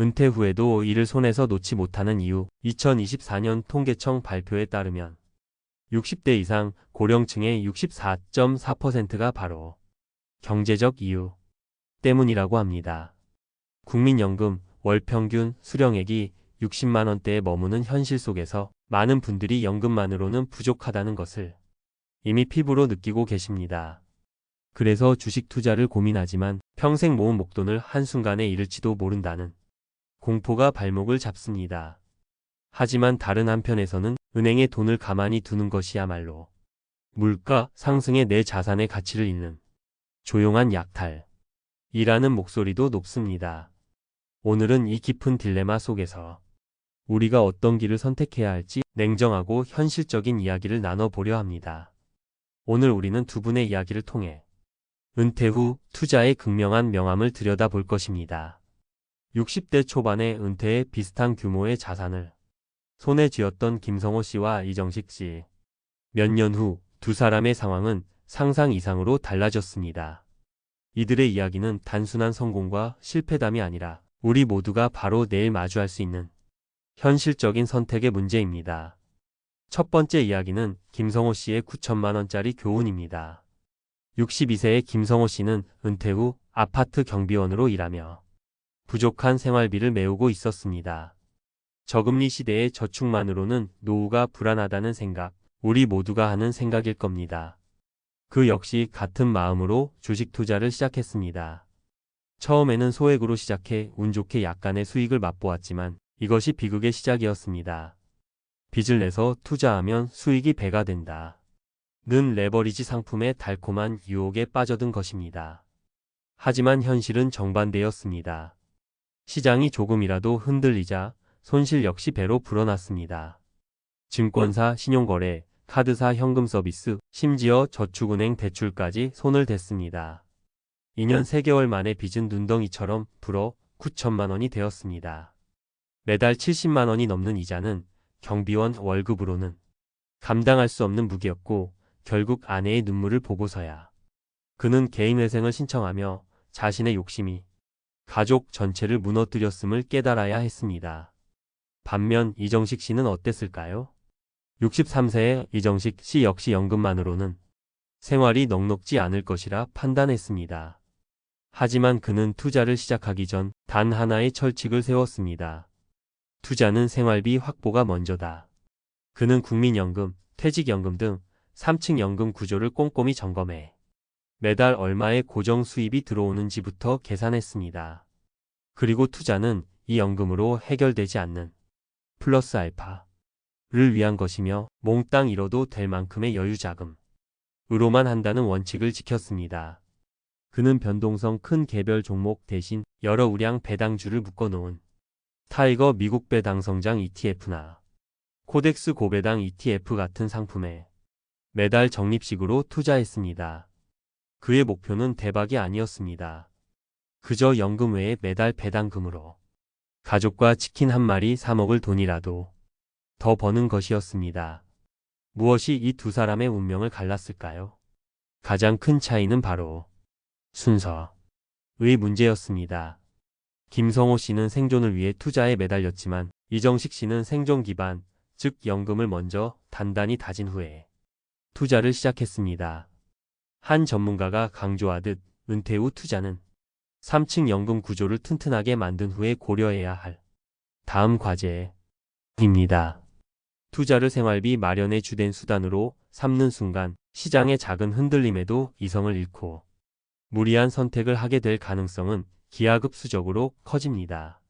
은퇴 후에도 이를 손에서 놓지 못하는 이유 2024년 통계청 발표에 따르면 60대 이상 고령층의 64.4%가 바로 경제적 이유 때문이라고 합니다. 국민연금 월 평균 수령액이 60만 원대에 머무는 현실 속에서 많은 분들이 연금만으로는 부족하다는 것을 이미 피부로 느끼고 계십니다. 그래서 주식 투자를 고민하지만 평생 모은 목돈을 한순간에 잃을지도 모른다는 공포가 발목을 잡습니다. 하지만 다른 한편에서는 은행에 돈을 가만히 두는 것이야말로 물가 상승에 내 자산의 가치를 잃는 조용한 약탈 이라는 목소리도 높습니다. 오늘은 이 깊은 딜레마 속에서 우리가 어떤 길을 선택해야 할지 냉정하고 현실적인 이야기를 나눠보려 합니다. 오늘 우리는 두 분의 이야기를 통해 은퇴 후 투자의 극명한 명암을 들여다볼 것입니다. 60대 초반의 은퇴에 비슷한 규모의 자산을 손에 쥐었던 김성호 씨와 이정식 씨. 몇 년 후 두 사람의 상황은 상상 이상으로 달라졌습니다. 이들의 이야기는 단순한 성공과 실패담이 아니라 우리 모두가 바로 내일 마주할 수 있는 현실적인 선택의 문제입니다. 첫 번째 이야기는 김성호 씨의 9천만 원짜리 교훈입니다. 62세의 김성호 씨는 은퇴 후 아파트 경비원으로 일하며 부족한 생활비를 메우고 있었습니다. 저금리 시대의 저축만으로는 노후가 불안하다는 생각, 우리 모두가 하는 생각일 겁니다. 그 역시 같은 마음으로 주식 투자를 시작했습니다. 처음에는 소액으로 시작해 운 좋게 약간의 수익을 맛보았지만 이것이 비극의 시작이었습니다. 빚을 내서 투자하면 수익이 배가 된다. 는 레버리지 상품의 달콤한 유혹에 빠져든 것입니다. 하지만 현실은 정반대였습니다. 시장이 조금이라도 흔들리자 손실 역시 배로 불어났습니다. 증권사, 신용거래, 카드사 현금 서비스, 심지어 저축은행 대출까지 손을 댔습니다. 2년 3개월 만에 빚은 눈덩이처럼 불어 9천만 원이 되었습니다. 매달 70만 원이 넘는 이자는 경비원 월급으로는 감당할 수 없는 무기였고 결국 아내의 눈물을 보고서야 그는 개인회생을 신청하며 자신의 욕심이 가족 전체를 무너뜨렸음을 깨달아야 했습니다. 반면 이정식 씨는 어땠을까요? 63세의 이정식 씨 역시 연금만으로는 생활이 넉넉지 않을 것이라 판단했습니다. 하지만 그는 투자를 시작하기 전 단 하나의 철칙을 세웠습니다. 투자는 생활비 확보가 먼저다. 그는 국민연금, 퇴직연금 등 3층 연금 구조를 꼼꼼히 점검해 매달 얼마의 고정 수입이 들어오는지부터 계산했습니다. 그리고 투자는 이 연금으로 해결되지 않는 플러스 알파를 위한 것이며 몽땅 잃어도 될 만큼의 여유 자금으로만 한다는 원칙을 지켰습니다. 그는 변동성 큰 개별 종목 대신 여러 우량 배당주를 묶어놓은 타이거 미국 배당 성장 ETF나 코덱스 고배당 ETF 같은 상품에 매달 적립식으로 투자했습니다. 그의 목표는 대박이 아니었습니다. 그저 연금 외에 매달 배당금으로 가족과 치킨 한 마리 사 먹을 돈이라도 더 버는 것이었습니다. 무엇이 이 두 사람의 운명을 갈랐을까요? 가장 큰 차이는 바로 순서의 문제였습니다. 김성호 씨는 생존을 위해 투자에 매달렸지만 이정식 씨는 생존 기반, 즉 연금을 먼저 단단히 다진 후에 투자를 시작했습니다. 한 전문가가 강조하듯 은퇴 후 투자는 3층 연금 구조를 튼튼하게 만든 후에 고려해야 할 다음 과제입니다. 투자를 생활비 마련의 주된 수단으로 삼는 순간 시장의 작은 흔들림에도 이성을 잃고 무리한 선택을 하게 될 가능성은 기하급수적으로 커집니다.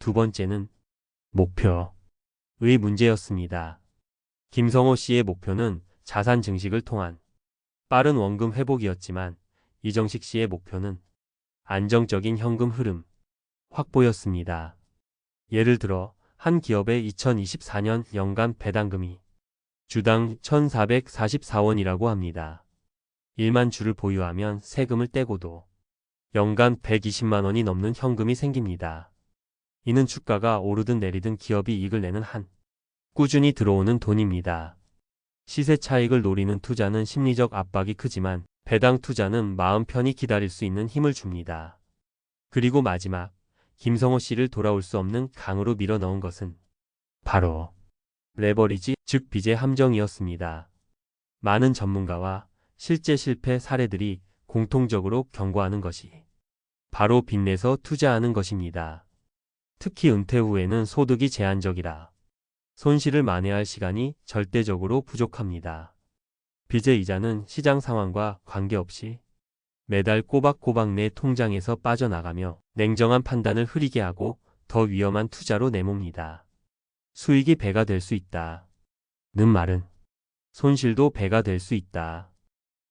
두 번째는 목표의 문제였습니다. 김성호 씨의 목표는 자산 증식을 통한 빠른 원금 회복이었지만 이정식 씨의 목표는 안정적인 현금 흐름 확보였습니다. 예를 들어 한 기업의 2024년 연간 배당금이 주당 1,444원이라고 합니다. 1만 주를 보유하면 세금을 떼고도 연간 120만 원이 넘는 현금이 생깁니다. 이는 주가가 오르든 내리든 기업이 이익을 내는 한 꾸준히 들어오는 돈입니다. 시세 차익을 노리는 투자는 심리적 압박이 크지만 배당 투자는 마음 편히 기다릴 수 있는 힘을 줍니다. 그리고 마지막, 김성호 씨를 돌아올 수 없는 강으로 밀어 넣은 것은 바로 레버리지, 즉 빚의 함정이었습니다. 많은 전문가와 실제 실패 사례들이 공통적으로 경고하는 것이 바로 빚내서 투자하는 것입니다. 특히 은퇴 후에는 소득이 제한적이라 손실을 만회할 시간이 절대적으로 부족합니다. 빚의 이자는 시장 상황과 관계없이 매달 꼬박꼬박 내 통장에서 빠져나가며 냉정한 판단을 흐리게 하고 더 위험한 투자로 내몹니다. 수익이 배가 될 수 있다. 는 말은 손실도 배가 될 수 있다.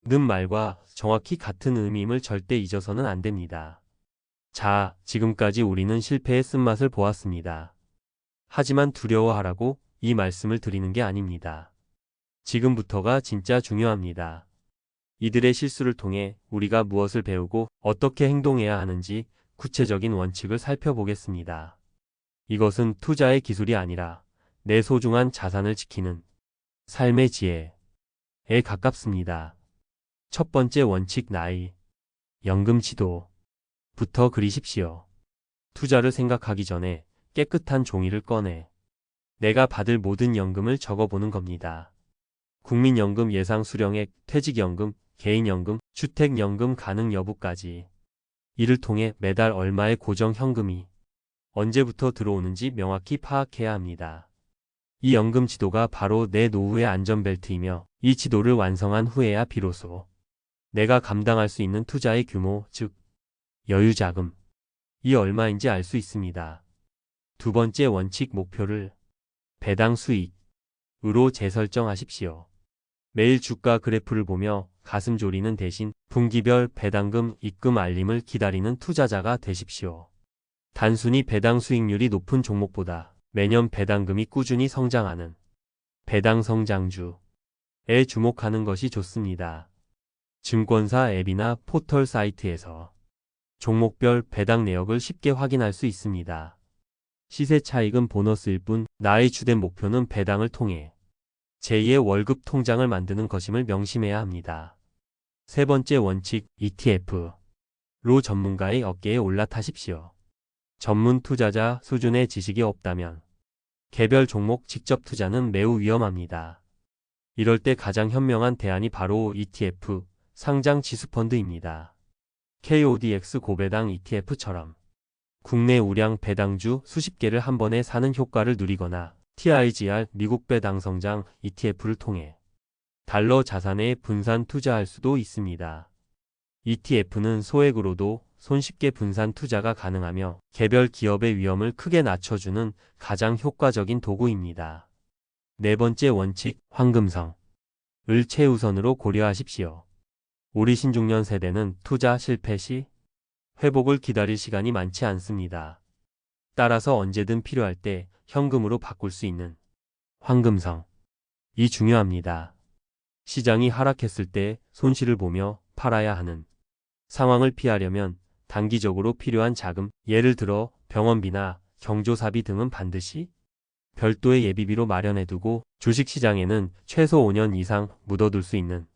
는 말과 정확히 같은 의미임을 절대 잊어서는 안 됩니다. 자, 지금까지 우리는 실패의 쓴맛을 보았습니다. 하지만 두려워하라고 이 말씀을 드리는 게 아닙니다. 지금부터가 진짜 중요합니다. 이들의 실수를 통해 우리가 무엇을 배우고 어떻게 행동해야 하는지 구체적인 원칙을 살펴보겠습니다. 이것은 투자의 기술이 아니라 내 소중한 자산을 지키는 삶의 지혜에 가깝습니다. 첫 번째 원칙 나이, 연금 지도부터 그리십시오. 투자를 생각하기 전에 깨끗한 종이를 꺼내 내가 받을 모든 연금을 적어보는 겁니다. 국민연금 예상 수령액, 퇴직연금, 개인연금, 주택연금 가능 여부까지 이를 통해 매달 얼마의 고정 현금이 언제부터 들어오는지 명확히 파악해야 합니다. 이 연금 지도가 바로 내 노후의 안전벨트이며 이 지도를 완성한 후에야 비로소 내가 감당할 수 있는 투자의 규모, 즉 여유자금, 이 얼마인지 알 수 있습니다. 두 번째 원칙 목표를 배당 수익으로 재설정하십시오. 매일 주가 그래프를 보며 가슴 졸이는 대신 분기별 배당금 입금 알림을 기다리는 투자자가 되십시오. 단순히 배당 수익률이 높은 종목보다 매년 배당금이 꾸준히 성장하는 배당 성장주에 주목하는 것이 좋습니다. 증권사 앱이나 포털 사이트에서 종목별 배당 내역을 쉽게 확인할 수 있습니다. 시세 차익은 보너스일 뿐 나의 주된 목표는 배당을 통해 제2의 월급 통장을 만드는 것임을 명심해야 합니다. 세 번째 원칙 ETF로 전문가의 어깨에 올라타십시오. 전문 투자자 수준의 지식이 없다면 개별 종목 직접 투자는 매우 위험합니다. 이럴 때 가장 현명한 대안이 바로 ETF, 상장 지수펀드입니다. KODX 고배당 ETF처럼 국내 우량 배당주 수십 개를 한 번에 사는 효과를 누리거나 TIGR 미국 배당 성장 ETF를 통해 달러 자산에 분산 투자할 수도 있습니다. ETF는 소액으로도 손쉽게 분산 투자가 가능하며 개별 기업의 위험을 크게 낮춰주는 가장 효과적인 도구입니다. 네 번째 원칙, 황금성. 을 최우선으로 고려하십시오. 우리 신중년 세대는 투자 실패 시 회복을 기다릴 시간이 많지 않습니다. 따라서 언제든 필요할 때 현금으로 바꿀 수 있는 황금성. 이 중요합니다. 시장이 하락했을 때 손실을 보며 팔아야 하는 상황을 피하려면 단기적으로 필요한 자금, 예를 들어 병원비나 경조사비 등은 반드시 별도의 예비비로 마련해두고 주식시장에는 최소 5년 이상 묻어둘 수 있는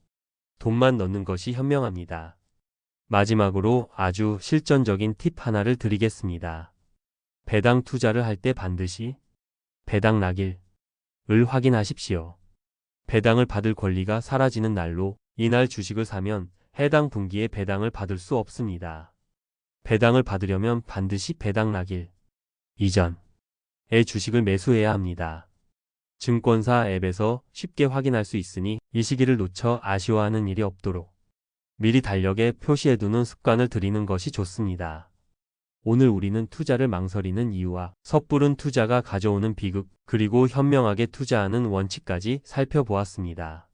돈만 넣는 것이 현명합니다. 마지막으로 아주 실전적인 팁 하나를 드리겠습니다. 배당 투자를 할 때 반드시 배당 낙일을 확인하십시오. 배당을 받을 권리가 사라지는 날로 이날 주식을 사면 해당 분기에 배당을 받을 수 없습니다. 배당을 받으려면 반드시 배당 낙일 이전에 주식을 매수해야 합니다. 증권사 앱에서 쉽게 확인할 수 있으니 이 시기를 놓쳐 아쉬워하는 일이 없도록 미리 달력에 표시해두는 습관을 들이는 것이 좋습니다. 오늘 우리는 투자를 망설이는 이유와 섣부른 투자가 가져오는 비극, 그리고 현명하게 투자하는 원칙까지 살펴보았습니다.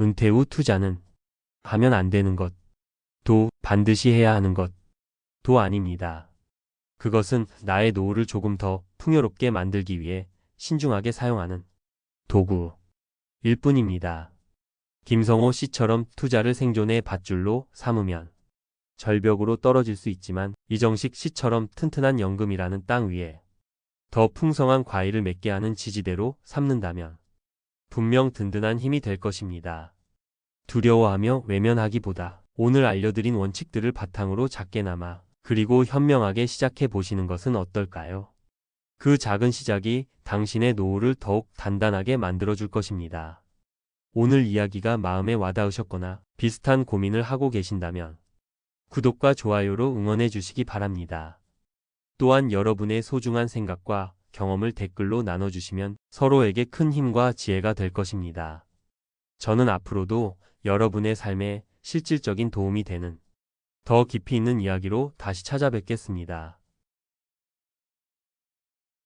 은퇴 후 투자는 하면 안 되는 것, 도 반드시 해야 하는 것, 도 아닙니다. 그것은 나의 노후를 조금 더 풍요롭게 만들기 위해 신중하게 사용하는 도구일 뿐입니다. 김성호 씨처럼 투자를 생존의 밧줄로 삼으면 절벽으로 떨어질 수 있지만 이정식 씨처럼 튼튼한 연금이라는 땅 위에 더 풍성한 과일을 맺게 하는 지지대로 삼는다면 분명 든든한 힘이 될 것입니다. 두려워하며 외면하기보다 오늘 알려드린 원칙들을 바탕으로 작게나마 그리고 현명하게 시작해 보시는 것은 어떨까요? 그 작은 시작이 당신의 노후를 더욱 단단하게 만들어 줄 것입니다. 오늘 이야기가 마음에 와닿으셨거나 비슷한 고민을 하고 계신다면 구독과 좋아요로 응원해 주시기 바랍니다. 또한 여러분의 소중한 생각과 경험을 댓글로 나눠주시면 서로에게 큰 힘과 지혜가 될 것입니다. 저는 앞으로도 여러분의 삶에 실질적인 도움이 되는 더 깊이 있는 이야기로 다시 찾아뵙겠습니다.